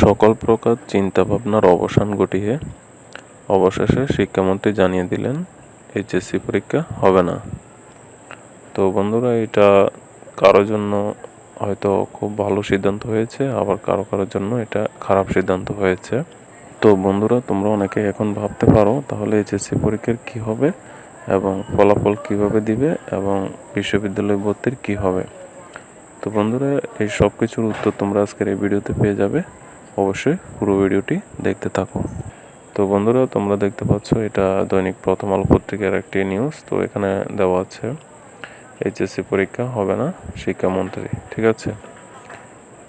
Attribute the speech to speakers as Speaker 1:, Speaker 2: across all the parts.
Speaker 1: সকল প্রকার চিন্তাভাবনার অবসান ঘটিয়ে অবশেষে শিক্ষামন্ত্রী জানিয়ে দিলেন, এইচএসসি পরীক্ষা হবে না। তো বন্ধুরা, এটা কারোর জন্য হয়তো খুব ভালো সিদ্ধান্ত হয়েছে, আবার কারও কারোর জন্য এটা খারাপ সিদ্ধান্ত হয়েছে। তো বন্ধুরা, তোমরা অনেকে এখন ভাবতে পারো, তাহলে এইচএসসি পরীক্ষার কি হবে এবং ফলাফল কীভাবে দিবে এবং বিশ্ববিদ্যালয় ভর্তির কি হবে। তো বন্ধুরা, এই সব কিছুর উত্তর তোমরা আজকের এই ভিডিওতে পেয়ে যাবে। অবশ্যই পুরো ভিডিওটি দেখতে থাকো। তো বন্ধুরা, তোমরা দেখতে পাচ্ছ, এটা দৈনিক প্রথম আলো পত্রিকার একটি নিউজ তো এখানে দেওয়া আছে, এইচএসসি পরীক্ষা হবে না, শিক্ষামন্ত্রী, ঠিক আছে?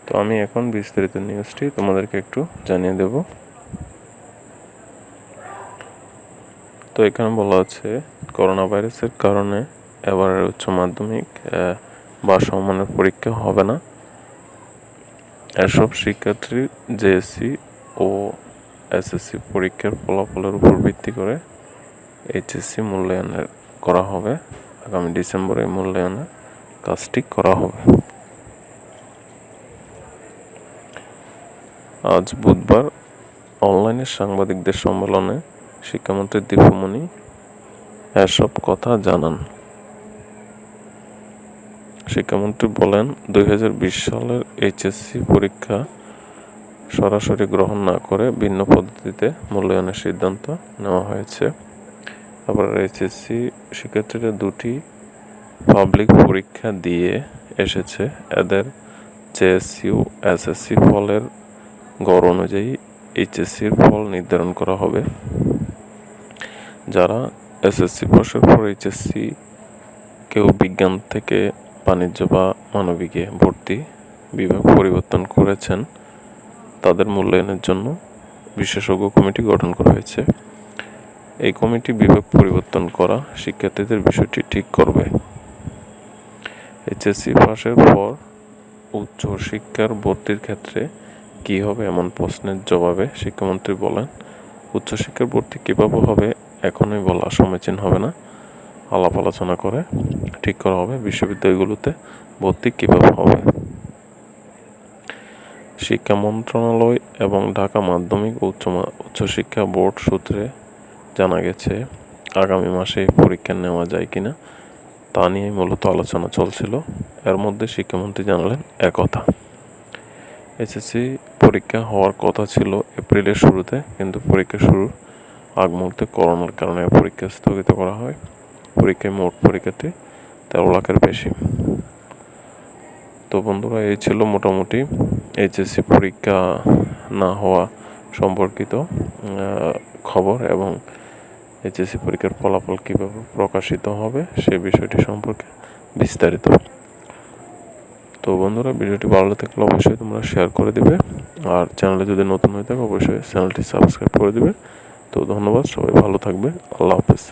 Speaker 1: তো আমি এখন বিস্তারিত নিউজটি তোমাদেরকে একটু জানিয়ে দেব। তো এখানে বলা আছে করোনা ভাইরাসের কারণে এবারের উচ্চ মাধ্যমিক বা সম্মানের পরীক্ষা হবে না। এসব শিক্ষার্থী জেএসসি ও এসএসসি পরীক্ষার ফলাফলের উপর ভিত্তি করে এইচএসসি মূল্যায়নের করা হবে। আগামী ডিসেম্বরে মূল্যায়নের কাজটি করা হবে। আজ বুধবার অনলাইনে সাংবাদিকদের সম্মেলনে শিক্ষামন্ত্রী দীপুমণি এসব কথা জানান। শিক্ষামন্ত্রী বলেন, দুই হাজার বিশ সালের এইচএসসি পরীক্ষা সরাসরি গ্রহণ না করে ভিন্ন পদ্ধতিতে মূল্যায়নের সিদ্ধান্ত নেওয়া হয়েছে। আবার এইচএসসি শিক্ষার্থীরা দুটি পাবলিক পরীক্ষা দিয়ে এসেছে। এদের জেএসসি ও এসএসসি ফলের গড় অনুযায়ী এইচএসসির ফল নির্ধারণ করা হবে। যারা এসএসসি পাশের পর এইচএসসি কেউ বিজ্ঞান থেকে বাণিজ্য বা মানবিকে ভর্তি বিভাগ পরিবর্তন করেছেন। তাদের মূল্যায়নের জন্য বিশেষজ্ঞ কমিটি গঠন করা হয়েছে। এই কমিটি বিভাগ পরিবর্তন করা শিক্ষার্থীদের বিষয়টি ঠিক করবে। এইচএসসি পাশের পর উচ্চ শিক্ষার ভর্তির ক্ষেত্রে কি হবে এমন প্রশ্নের জবাবে শিক্ষামন্ত্রী বলেন উচ্চশিক্ষার ভর্তি কীভাবে হবে এখনই বলা সমীচীন হবে না। আলাপ আলোচনা করে ঠিক করা হবে বিশ্ববিদ্যালয়গুলোতে ভর্তি কীভাবে হবে। শিক্ষা মন্ত্রণালয় এবং ঢাকা মাধ্যমিক উচ্চ উচ্চশিক্ষা বোর্ড সূত্রে জানা গেছে, আগামী মাসে পরীক্ষা নেওয়া যায় কিনা তা নিয়ে মূলত আলোচনা চলছিল। এর মধ্যে শিক্ষামন্ত্রী জানালেন একথা। এসএসসি পরীক্ষা হওয়ার কথা ছিল এপ্রিলের শুরুতে, কিন্তু পরীক্ষা শুরুর আগ মুহূর্তে করোনার কারণে পরীক্ষা স্থগিত করা হয়। পরীক্ষায় মোট পরীক্ষাতে তেরো লাখের বেশি। তো বন্ধুরা, এই ছিল মোটামুটি এইচএসসি পরীক্ষা না হওয়া সম্পর্কিত খবর এবং এইচএসসি পরীক্ষার ফলাফল কীভাবে প্রকাশিত হবে সে বিষয়টি সম্পর্কে বিস্তারিত। তো বন্ধুরা, ভিডিওটি ভালো থাকলে অবশ্যই তোমরা শেয়ার করে দিবে আর চ্যানেলে যদি নতুন হয়ে থাকে, অবশ্যই চ্যানেলটি সাবস্ক্রাইব করে দিবে। তো ধন্যবাদ, সবাই ভালো থাকবে, আল্লাহ হাফেজ।